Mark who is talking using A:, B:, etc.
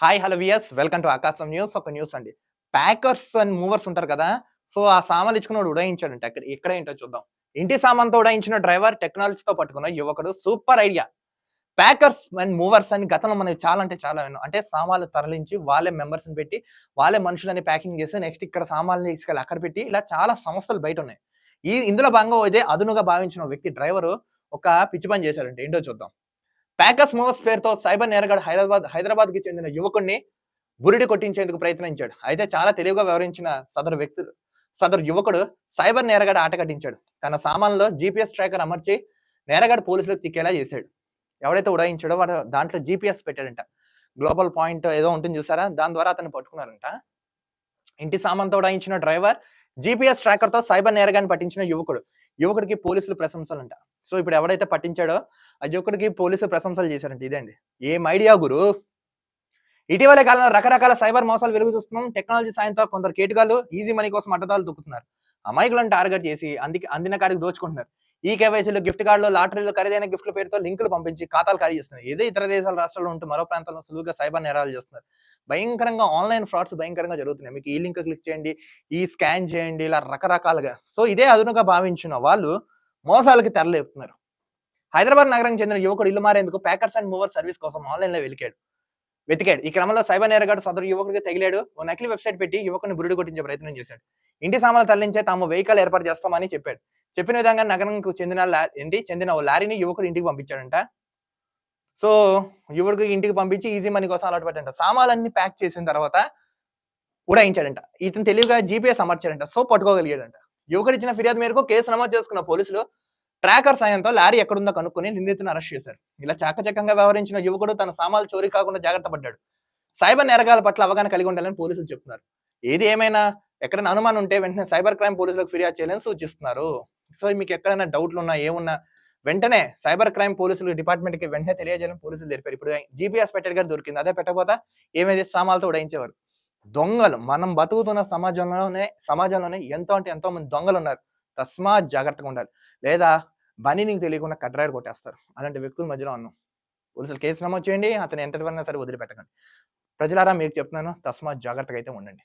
A: Hi hello viewers welcome to Aakasam news. ఒక news అండి. Packers and movers ఉంటారు కదా సో ఆ సామాన్లు ఇచ్చుకున్నాడు ఉడాయించాడంట. అక్కడ ఎక్కడ ఏంటో చూద్దాం. ఇంటి సామాన్తో ఉడాయించిన డ్రైవర్ టెక్నాలజీతో పట్టుకున్న యువకుడు super idea. Packers and movers అని గతంలో మనకి చాలా అంటే చాలా విన్నాం అంటే సామాన్లు తరలించి వాళ్ళే మెంబర్స్ పెట్టి వాళ్ళే మనుషులని ప్యాకింగ్ చేసి నెక్స్ట్ ఇక్కడ సామాన్లు తీసుకెళ్ళి అక్కడ పెట్టి ఇలా చాలా సంస్థలు బయట ఉన్నాయి. ఈ ఇందులో భాగంగా ఇదే అదునుగా భావించిన వ్యక్తి డ్రైవరు ఒక పిచ్చి పని చేశారంటే ఏంటో చూద్దాం. ప్యాకస్ మూవర్స్ పేరుతో సైబర్ నేరగాడు హైదరాబాద్ హైదరాబాద్కి చెందిన యువకుడిని బురిడి కొట్టించేందుకు ప్రయత్నించాడు. అయితే చాలా తెలివిగా వ్యవహరించిన సదరు వ్యక్తులు సదరు యువకుడు సైబర్ నేరగాడు ఆట కట్టించాడు. తన సామాన్లో జీపీఎస్ ట్రాకర్ అమర్చి నేరగాడు పోలీసులకు చిక్కేలా చేశాడు. ఎవడైతే ఉడాయించాడో వాడు దాంట్లో జీపీఎస్ పెట్టాడంట. గ్లోబల్ పాయింట్ ఏదో ఉంటుంది చూసారా? దాని ద్వారా అతను పట్టుకున్నారంట. ఇంటి సామాన్తో ఉడాయించిన డ్రైవర్ జీపీఎస్ ట్రాకర్తో సైబర్ నేరగాన్ని పట్టించిన యువకుడు. యువకుడికి పోలీసులు ప్రశంసలంట. సో ఇప్పుడు ఎవడైతే పట్టించాడో ఆ యువకుడికి పోలీసులు ప్రశంసలు చేశారంట. ఇదండి. ఏం ఐడియా గురు? ఇటీవల కాలంలో రకరకాల సైబర్ మోసాలు వెలుగు చూస్తున్నాం. టెక్నాలజీ సాయంతో కొందరు కేటుగాళ్ళు ఈజీ మనీ కోసం అడ్డదాలు తొక్కుతున్నారు అమాయకులను టార్గెట్ చేసి అందుకే అందిన కాడికి దోచుకుంటున్నారు. ఈ కేవైసీలు గిఫ్ట్ కార్డులు లాటరీలు ఖరీదైన గిఫ్ట్ల పేరుతో లింకులు పంపించి ఖాతాలు ఖాళీ చేస్తున్నారు. ఏదో ఇతర దేశాల రాష్ట్రాల్లో ఉంటూ మరో ప్రాంతాల్లో సులువుగా సైబర్ నేరాలు చేస్తున్నారు. భయంకరంగా ఆన్లైన్ ఫ్రాడ్స్ భయంకరంగా జరుగుతున్నాయి. మీకు ఈ లింక్ క్లిక్ చేయండి ఈ స్కాన్ చేయండి ఇలా రకరకాలుగా. సో ఇదే అదునుగా భావించిన వాళ్ళు మోసాలకి తెరలేపుతున్నారు హైదరాబాద్ నగరానికి చెందిన యువకుడు ఇల్లు మారేందుకు ప్యాకర్స్ అండ్ మూవర్ సర్వీస్ కోసం ఆన్లైన్లో వెలికాడు వెతికాడు. ఈ క్రమంలో సైబర్ నేరగాడు సదరు యువకుడికి తగిలాడు. ఓ నకిలీ వెబ్సైట్ పెట్టి యువకుని బురుడు కొట్టించే ప్రయత్నం చేశాడు. ఇంటి సామాన్లు తరలించే తాము వెహికల్ ఏర్పాటు చేస్తామని చెప్పాడు. చెప్పిన విధంగా నగరంకు చెందిన ఏంటి? చెందిన ఓ లారీని యువకుడు ఇంటికి పంపించాడంట. సో యువకుడికి ఇంటికి పంపించి ఈజీ మనీ కోసం అలవాటు పెట్టంట సామాన్లన్నీ ప్యాక్ చేసిన తర్వాత ఉడాయించాడంట. ఇతను తెలివిగా జీపీఎస్ అమర్చాడంట. సో పట్టుకోగలిగాడంట. యువకుడు ఇచ్చిన ఫిర్యాదు మేరకు కేసు నమోదు చేసుకున్న పోలీసులు ట్రాకర్ సాయంతో లారీ ఎక్కడుందో కనుక్కొని నిందితుని అరెస్ట్ చేశారు. ఇలా చాకచక్యంగా వ్యవహరించిన యువకుడు తన సామాన్లు చోరీ కాకుండా జాగ్రత్త పడ్డాడు. సైబర్ నేరగాల పట్ల అవగాహన కలిగి ఉండాలని పోలీసులు చెప్తున్నారు. ఏది ఏమైనా ఎక్కడైనా అనుమానం ఉంటే వెంటనే సైబర్ క్రైమ్ పోలీసులకు ఫిర్యాదు చేయాలని సూచిస్తున్నారు. సో మీకు ఎక్కడైనా డౌట్లు ఉన్నా ఏమున్నా వెంటనే సైబర్ క్రైమ్ పోలీసులు డిపార్ట్మెంట్కి వెంటనే తెలియజేయాలని పోలీసులు తెలిపారు. ఇప్పుడు జీపీఎస్ పెట్టాడు కానీ దొరికింది. అదే పెట్టకపోతే ఏమైంది? సామాలతో ఉడాయించేవారు. దొంగలు. మనం బతుకుతున్న సమాజంలోనే సమాజంలోనే ఎంతో అంటే ఎంతో మంది దొంగలు ఉన్నారు. తస్మాత్ జాగ్రత్తగా ఉండాలి. లేదా బని నీకు తెలియకుండా కట్రాయలు కొట్టేస్తారు. అలాంటి వ్యక్తుల మధ్యలో ఉన్నాం. పోలీసులు కేసు నమోదు చేయండి. అతను ఎంతవరకు సరే వదిలిపెట్టకండి. ప్రజలారా మీకు చెప్తున్నాను. తస్మాత్ జాగ్రత్తగా అయితే ఉండండి.